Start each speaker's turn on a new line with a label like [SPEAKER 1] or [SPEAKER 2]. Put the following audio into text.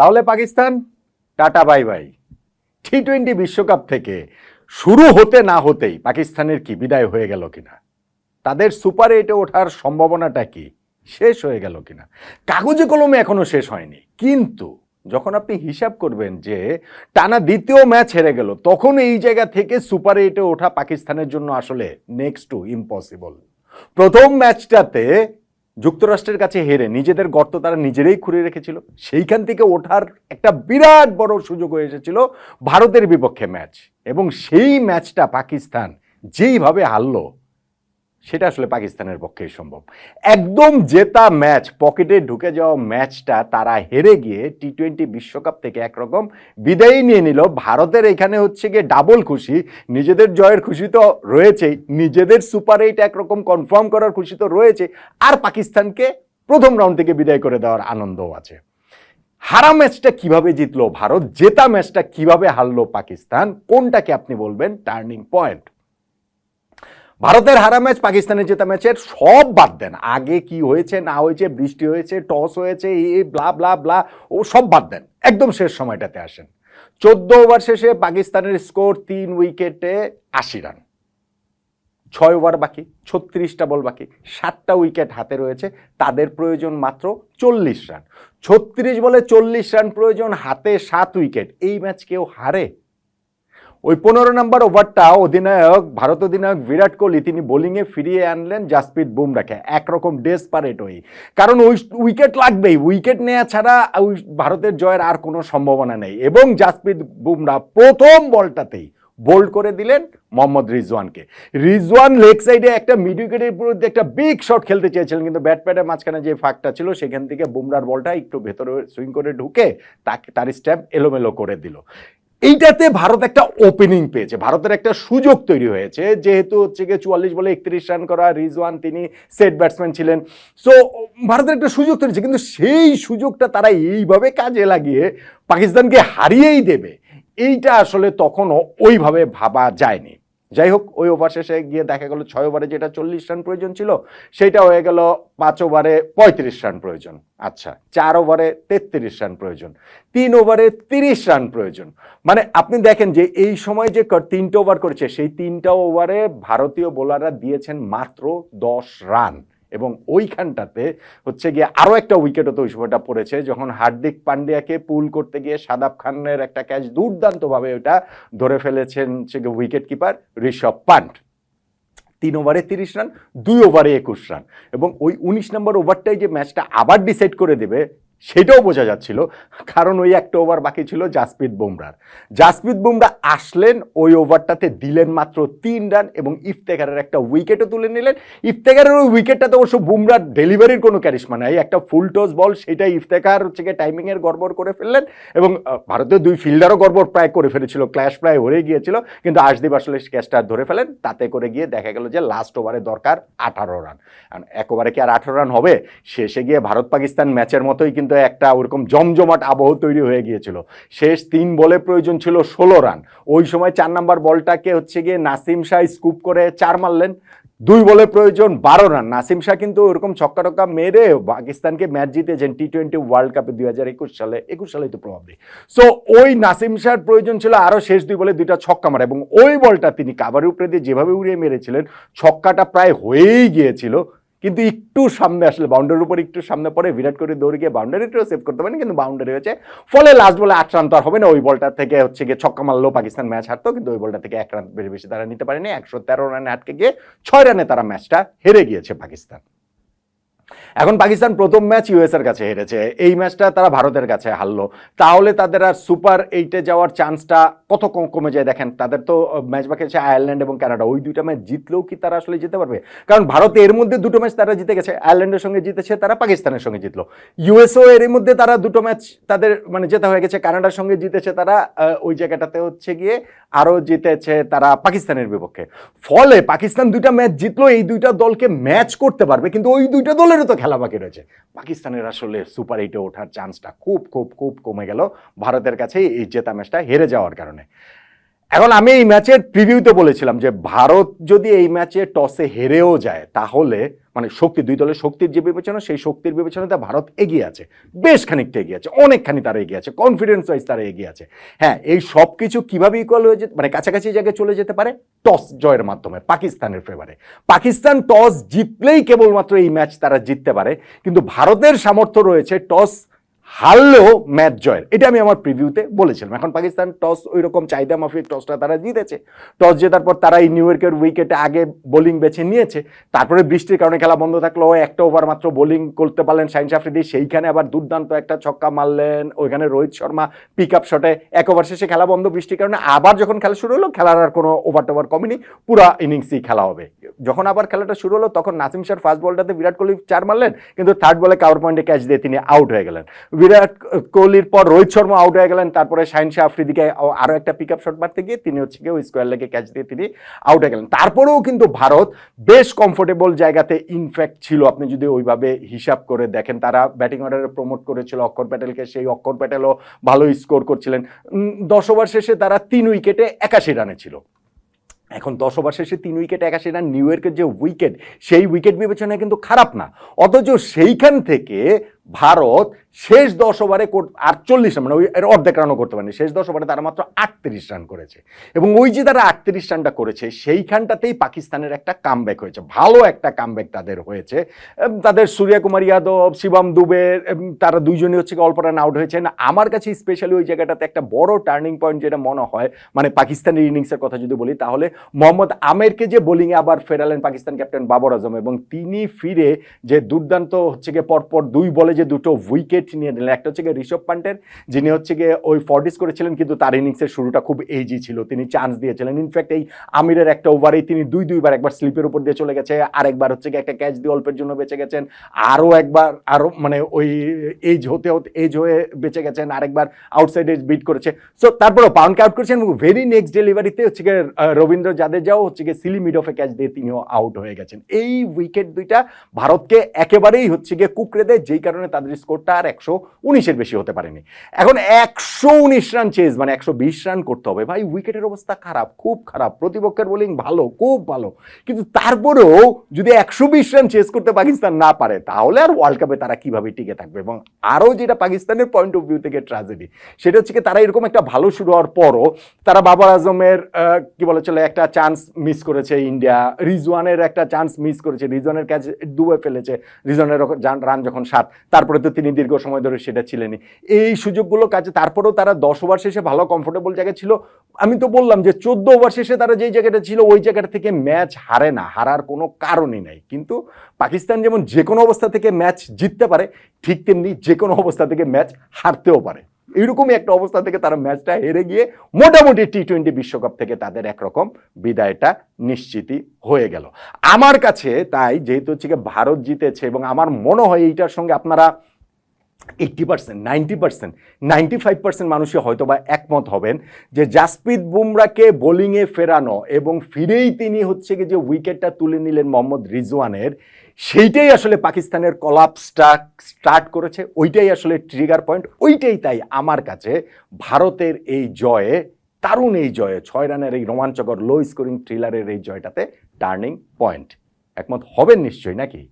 [SPEAKER 1] তাহলে Pakistan, tata, bye bye. T twenty বিশ্বকাপ থেকে শুরু হতে না হতেই পাকিস্তানের কি বিদায় হয়ে গেল কিনা? তাদের সুপার এইটে ওঠার সম্ভাবনাটা কি? শেষ হয়ে গেল কিনা? কাগজে কলমে এখনও শেষ হয়নি। কিন্তু যখন আপনি হিসাব করবেন যে টানা দ্বিতীয় ম্যাচ হেরে গেল, তখন এই জায়গা থেকে সুপার এইটে ওঠা পাকিস্তানের জন্য আসলে নেক্সট টু ইম্পসিবল প্রথম ম্যাচটাতে যুক্তরাষ্ট্রের কাছে হেরে নিজেদের গর্ত তারা নিজেরাই খুঁড়ে রেখেছিল, সেইখান থেকে ওঠার একটা বিরাট বড় সুযোগ হয়ে এসেছিল ভারতের বিপক্ষে ম্যাচ। এবং সেই ম্যাচটা পাকিস্তান যেইভাবে হারলো সেটা আসলে পাকিস্তানের পক্ষেই সম্ভব। একদম জেতা ম্যাচ, পকেটে ঢুকে যাওয়া ম্যাচটা তারা হেরে গিয়ে টি টোয়েন্টি বিশ্বকাপ থেকে একরকম বিদায় নিয়ে নিল। ভারতের এখানে হচ্ছে গিয়ে ডাবল খুশি। নিজেদের জয়ের খুশি তো রয়েছেই। নিজেদের সুপার এইট একরকম কনফার্ম করার খুশি তো রয়েছে। আর পাকিস্তানকে প্রথম রাউন্ড থেকে বিদায় করে দেওয়ার আনন্দও আছে। হারা ম্যাচটা কীভাবে জিতলো ভারত? জেতা ম্যাচটা কীভাবে হারলো পাকিস্তান? কোনটাকে আপনি বলবেন টার্নিং পয়েন্ট? ভারতের হারা ম্যাচ, পাকিস্তানের জেতা ম্যাচের সব বাদ দেন। আগে কি হয়েছে, না হয়েছে, বৃষ্টি হয়েছে, টস হয়েছে এই ব্লা ব্লা ব্লা, ও সব বাদ দেন। একদম শেষ সময়টাতে আসেন। চোদ্দ ওভার শেষে পাকিস্তানের স্কোর তিন উইকেটে আশি রান। ছয় ওভার বাকি, ছত্রিশটা বল বাকি, সাতটা উইকেট হাতে রয়েছে, তাদের প্রয়োজন মাত্র চল্লিশ রান। ছত্রিশ বলে চল্লিশ রান প্রয়োজন, হাতে সাত উইকেট। এই ম্যাচ কেউ হারে? ওই পনেরো নম্বর ওভারটা অধিনায়ক, ভারত অধিনায়ক বিরাট কোহলি, তিনি বোলিংয়ে ফিরিয়ে আনলেন জাসপ্রীত বুমরাকে একরকম ডেসপারেট হয়ে কারণ ওই উইকেট লাগবেই। উইকেট নেওয়া ছাড়া ওই ভারতের জয়ের আর কোনো সম্ভাবনা নেই। এবং জাসপ্রীত বুমরা প্রথম বলটাতেই বোল্ড করে দিলেন মোহাম্মদ রিজওয়ানকে। রিজওয়ান লেগ সাইডে একটা মিড উইকেটের বিরুদ্ধে একটা বিগ শট খেলতে চেয়েছিলেন, কিন্তু ব্যাট প্যাডের মাঝখানে যে ফাঁকটা ছিল, সেখান থেকে বুমরার বলটা একটু ভেতরে সুইং করে ঢুকে তাকে, তার স্ট্যাম্প এলোমেলো করে দিল। এইটাতে ভারত একটা ওপেনিং পেয়েছে। ভারতের একটা সুযোগ তৈরি হয়েছে, যেহেতু হচ্ছে গিয়ে চুয়াল্লিশ বলে একত্রিশ রান করা রিজওয়ান, তিনি সেট ব্যাটসম্যান ছিলেন। সো ভারতের একটা সুযোগ তৈরি হয়েছে, কিন্তু সেই সুযোগটা তারা এইভাবে কাজে লাগিয়ে পাকিস্তানকে হারিয়েই দেবে, এইটা আসলে তখনও ওইভাবে ভাবা যায়নি। যাই হোক ওই ওভার শেষে গিয়ে দেখা গেল ছয় ওভারে যেটা চল্লিশ রান প্রয়োজন ছিল, সেটা হয়ে গেল পাঁচ ওভারে পঁয়ত্রিশ রান প্রয়োজন। আচ্ছা চার ওভারে তেত্রিশ রান প্রয়োজন, তিন ওভারে তিরিশ রান প্রয়োজন। মানে আপনি দেখেন যে এই সময় যে তিনটা ওভার করেছে, সেই তিনটা ওভারে ভারতীয় বোলাররা দিয়েছেন মাত্র দশ রান এবং ওইখানটাতে হচ্ছে গিয়ে আরও একটা উইকেটও তো সময়টা পড়েছে, যখন হার্দিক পান্ডিয়াকে পুল করতে গিয়ে সাদাব খানের একটা ক্যাচ দুর্দান্তভাবে ওটা ধরে ফেলেছেন হচ্ছে গিয়ে উইকেট কিপার ঋষভ পান্ট। তিন ওভারে তিরিশ রান দুই ওভারে একুশ রান এবং ওই উনিশ নম্বর ওভারটাই যে ম্যাচটা আবার ডিসাইড করে দেবে সেটাও বোঝা যাচ্ছিল। কারণ ওই একটা ওভার বাকি ছিল জাসপ্রীত বুমরার। জাসপ্রীত বুমরা আসলেন ওই ওভারটাতে দিলেন মাত্র তিন রান এবং ইফতেখারের একটা উইকেটও তুলে নিলেন। ইফতেখারের ওই উইকেটটাতে অবশ্য বুমরার ডেলিভারির কোনো ক্যারিশমা নাই। একটা ফুল টস বল, সেটাই ইফতেখার হচ্ছে গিয়ে টাইমিংয়ের গড়বড় করে ফেললেন এবং ভারতীয় দুই ফিল্ডারও গড়বড় প্রায় করে ফেলেছিল, ক্ল্যাশ প্রায় হয়ে গিয়েছিল। কিন্তু আশদীপ আসলে ক্যাচটা ধরে ফেলেন, তাতে করে গিয়ে দেখা গেল যে লাস্ট ওভারে দরকার আঠারো রান। এক ওভারে কি আর আঠারো রান হবে? শেষে গিয়ে ভারত পাকিস্তান ম্যাচের মতোই কিন্তু একটা ওরকম জমজমাট আবহ তৈরি হয়ে গিয়েছিল। শেষ তিন বলে প্রয়োজন ছিল ষোলো রান। ওই সময় চার নাম্বার বলটাকে হচ্ছে গিয়ে নাসিম শাহ স্কুপ করে চার মারলেন। দুই বলে প্রয়োজন বারো রান। নাসিম শাহ কিন্তু ওরকম ছক্কা টক্কা মেরে পাকিস্তানকে ম্যাচ জিতেছেন টি টোয়েন্টি ওয়ার্ল্ড কাপে দুই হাজার একুশ সালে। একুশ সালেই তো প্রভাবলি সো ওই নাসিম শাহর প্রয়োজন ছিল আরও শেষ দুই বলে দুইটা ছক্কা মারা এবং ওই বলটা তিনি কাভারের উপরে দিয়ে যেভাবে উড়িয়ে মেরেছিলেন, ছক্কাটা প্রায় হয়েই গিয়েছিল। কিন্তু একটু সামনে আসলে বাউন্ডারির উপর একটু সামনে পড়ে বিরাট কোহলি দৌড়ে গিয়ে বাউন্ডারিটাও সেভ করতে পারেনি, কিন্তু বাউন্ডারি হয়েছে। ফলে লাস্ট বলে আট রান তো আর হবে না, ওই বলটা থেকে হচ্ছে গিয়ে ছক্কা মারলেও পাকিস্তান ম্যাচ হারতো, কিন্তু ওই বলটা থেকে এক রান বেশি বেশি তারা নিতে পারেনি। একশো তেরো রানে আটকে গিয়ে ছয় রানে তারা ম্যাচটা হেরে গিয়েছে পাকিস্তান। এখন পাকিস্তান প্রথম ম্যাচ ইউএস এর কাছে হেরেছে। এই ম্যাচটা তারা ভারতের কাছে হারলো। তাহলে তাদের আর সুপার এইটে যাওয়ার চান্সটা কত কম কমে যায় দেখেন? তাদের তো ম্যাচ বাকি আছে আয়ারল্যান্ড এবং কানাডা। ওই দুইটা ম্যাচ জিতলেও কি তারা আসলে যেতে পারবে? কারণ ভারত এর মধ্যে দুটো ম্যাচ তারা জিতে গেছে। আয়ারল্যান্ডের সঙ্গে জিতেছে, তারা পাকিস্তানের সঙ্গে জিতলো। ইউএসও এর মধ্যে তারা দুটো ম্যাচ তাদের মানে জেতা হয়ে গেছে। কানাডার সঙ্গে জিতেছে তারা ওই জায়গাটাতে হচ্ছে গিয়ে আরও জিতেছে তারা পাকিস্তানের বিপক্ষে। ফলে পাকিস্তান দুইটা ম্যাচ জিতলো, এই দুইটা দলকে ম্যাচ করতে পারবে। কিন্তু ওই দুইটা দলেরও তো খেলা বাকি রয়েছে। পাকিস্তানের আসলে সুপার এইটে ওঠার চান্সটা খুব খুব খুব কমে গেল। ভারতের কাছে এই জেতা ম্যাচটা হেরে যাওয়ার কারণে। এখন আমি এই ম্যাচের প্রিভিউতে বলেছিলাম যে, ভারত যদি এই ম্যাচে টসে হেরেও যায়, তাহলে মানে শক্তি, দুই দলের শক্তির যে বিবেচনা, সেই শক্তির বিবেচনাতে ভারত এগিয়ে আছে। বেশ খানিকটা এগিয়ে আছে, অনেকখানি তারা এগিয়ে আছে কনফিডেন্স ওয়াইজ তারা এগিয়ে আছে। হ্যাঁ এই সব কিছু কীভাবে ইকুয়াল হয়ে যেতে মানে কাছাকাছি জায়গায় চলে যেতে পারে? টস জয়ের মাধ্যমে, পাকিস্তানের ফেভারে পাকিস্তান টস জিতলেই কেবলমাত্র এই ম্যাচ তারা জিততে পারে। কিন্তু ভারতের সামর্থ্য রয়েছে টস হারলেও ম্যাচ জয়ের। এটা আমি আমার প্রিভিউতে বলেছিলাম। এখন পাকিস্তান টস ওই রকম চাহিদা মাফিক টসটা তারা জিতেছে। টস জেতার পর তারা এই নিউ ইয়র্কের উইকেটে আগে বোলিং বেছে নিয়েছে। তারপরে বৃষ্টির কারণে খেলা বন্ধ থাকল একটা ওভার মাত্র বোলিং করতে পারলেন সাইন্স আফ্রিদি সেইখানে আবার দুর্দান্ত একটা ছক্কা মারলেন। ওইখানে রোহিত শর্মা পিক আপ শটে এক ওভার শেষে খেলা বন্ধ বৃষ্টির কারণে আবার যখন খেলা শুরু হলো, খেলার আর কোনো ওভার টোভার কমেনি। পুরো ইনিংসই খেলা হবে। যখন আবার খেলাটা শুরু হলো, তখন নাসিম শাহর ফার্স্ট বলটাতে বিরাট কোহলি চার মারলেন। কিন্তু থার্ড বলে কাভার পয়েন্টে ক্যাচ দিয়ে তিনি আউট হয়ে গেলেন। বিরাট কোহলির পর রোহিত শর্মা আউট হয়ে গেলেন, তারপরে শাহিন শাহ আফ্রিদিকে আরও একটা পিক আপ শট মারতে গিয়ে তিনি হচ্ছে গিয়ে ওই স্কোয়ার লেগে ক্যাচ দিয়ে তিনি আউট হয়ে গেলেন। তারপরেও কিন্তু ভারত বেশ কমফোর্টেবল জায়গাতে ইনফ্যাক্ট ছিল, আপনি যদি ওইভাবে হিসাব করে দেখেন, তারা ব্যাটিং অর্ডারে প্রমোট করেছিল, অক্ষর প্যাটেলকে সেই অক্ষর প্যাটেলও ভালো স্কোর করছিলেন। দশ ওভার শেষে তারা তিন উইকেটে একাশি রানে ছিল। এখন দশ ওভার শেষে তিন উইকেট একাশি রান নিউ ইয়র্কের যে উইকেট সেই উইকেট বিবেচনায় কিন্তু খারাপ না। অথচ সেইখান থেকে ভারত শেষ দশ ওভারে আটচল্লিশ মানে ওই এর অর্ধেক রানও করতে পারেনি। শেষ দশ ওভারে তারা মাত্র আটত্রিশ রান করেছে। এবং ওই যে তারা আটত্রিশ রানটা করেছে, সেইখানটাতেই পাকিস্তানের একটা কামব্যাক হয়েছে। ভালো একটা কামব্যাক তাদের হয়েছে। তাদের সূর্যকুমার যাদব, শিবম দুবে তারা দুইজনই হচ্ছে অল্প রান আউট হয়েছেন আমার কাছে স্পেশালি ওই জায়গাটাতে একটা বড় টার্নিং পয়েন্ট যেটা মনে হয় মানে পাকিস্তানের ইনিংসের কথা যদি বলি, তাহলে মোহাম্মদ আমেরকে যে বোলিংয়ে আবার ফেরালেন পাকিস্তান ক্যাপ্টেন বাবর আজম, এবং তিনি ফিরে যে দুর্দান্ত হচ্ছে গিয়ে পরপর দুই বলে যে দুটো উইকেট নিয়ে নিলেন। একটা হচ্ছে গিয়ে ঋষভ পান্টের, যিনি হচ্ছে গিয়ে ওই ফর্টিস করেছিলেন, কিন্তু তার ইনিংসের শুরুটা খুব এইজি ছিল। তিনি চান্স দিয়েছিলেন। ইনফ্যাক্ট এই আমিরের একটা ওভারেই তিনি দুই, দুইবার একবার স্লিপের উপর দিয়ে চলে গেছে, আরেকবার হচ্ছে গিয়ে একটা ক্যাচ দিয়ে অল্পের জন্য বেঁচে গেছেন। আরও একবার, আরও মানে ওই এজ হতে হতে এজ হয়ে বেঁচে গেছেন, আরেকবার আউটসাইড এজ বিট করেছে। সো তারপরেও পাউন্ডকে আউট করেছেন এবং ভেরি নেক্সট ডেলিভারিতে হচ্ছে গিয়ে রবীন্দ্র জাদেজাও হচ্ছে গিয়ে সিলি মিড অফে ক্যাচ দিয়ে তিনিও আউট হয়ে গেছেন। এই উইকেট দুইটা ভারতকে একেবারেই হচ্ছে গিয়ে কুকড়ে দেয়, যেই কারণে তাদের স্কোরটা আর একশো উনিশের বেশি হতে পারেনি। এখন একশো উনিশ রান চেজ মানে একশো বিশ রান করতে হবে। ভাই উইকেটের অবস্থা খারাপ, খুব খারাপ। প্রতিপক্ষের বোলিং ভালো, খুব ভালো। কিন্তু তারপরেও যদি একশো বিশ রান চেস করতে পাকিস্তান না পারে, তাহলে আর ওয়ার্ল্ড কাপে তারা কীভাবে টিকে থাকবে? এবং আরও যেটা পাকিস্তানের পয়েন্ট অফ ভিউ থেকে ট্র্যাজেডি সেটা হচ্ছে কি, তারা এরকম একটা ভালো শুরু হওয়ার পরও তারা বাবর আজমের কি বলে চলে, একটা চান্স মিস করেছে ইন্ডিয়া। রিজওয়ানের একটা চান্স মিস করেছে। রিজওয়ানের ক্যাচ ডুবে ফেলেছে। রিজওয়ানের রান যখন সাত তারপরে তো তিনি দীর্ঘ সময় ধরে সেটা ছিলেনই। এই সুযোগগুলো কাছে তারপরেও তারা দশ ওভার শেষে ভালো কমফোর্টেবল জায়গা ছিল। আমি তো বললাম যে চোদ্দ ওভার শেষে তারা যেই জায়গাটা ছিল, ওই জায়গাটা থেকে ম্যাচ হারে না, হারার কোনো কারণই নাই। কিন্তু পাকিস্তান যেমন যে কোনো অবস্থা থেকে ম্যাচ জিততে পারে, ঠিক তেমনি যে কোনো অবস্থা থেকে ম্যাচ হারতেও পারে। এইরকমই একটা অবস্থা থেকে তারা ম্যাচটা হেরে গিয়ে মোটামুটি টি টোয়েন্টি বিশ্বকাপ থেকে তাদের একরকম বিদায়টা নিশ্চিতই হয়ে গেল। আমার কাছে তাই যেহেতু হচ্ছে ভারত জিতেছে এবং আমার মনে হয় এইটার সঙ্গে আপনারা eighty percent ninety percent ninety five percent মানুষই হয়তো বা একমত হবেন যে জাসপ্রীত বুমরাকে বোলিংয়ে ফেরানো এবং ফিরেই তিনি হচ্ছে যে উইকেটটা তুলে নিলেন মোহাম্মদ রিজওয়ানের সেইটাই আসলে পাকিস্তানের কলাপসটা স্টার্ট করেছে, ওইটাই আসলে ট্রিগার পয়েন্ট ওইটাই তাই আমার কাছে ভারতের এই জয়ে, দারুণ এই জয়ে, ছয় রানের এই রোমাঞ্চকর লো স্কোরিং থ্রিলারের এই জয়টাতে টার্নিং পয়েন্ট একমত হবেন নিশ্চয়ই নাকি?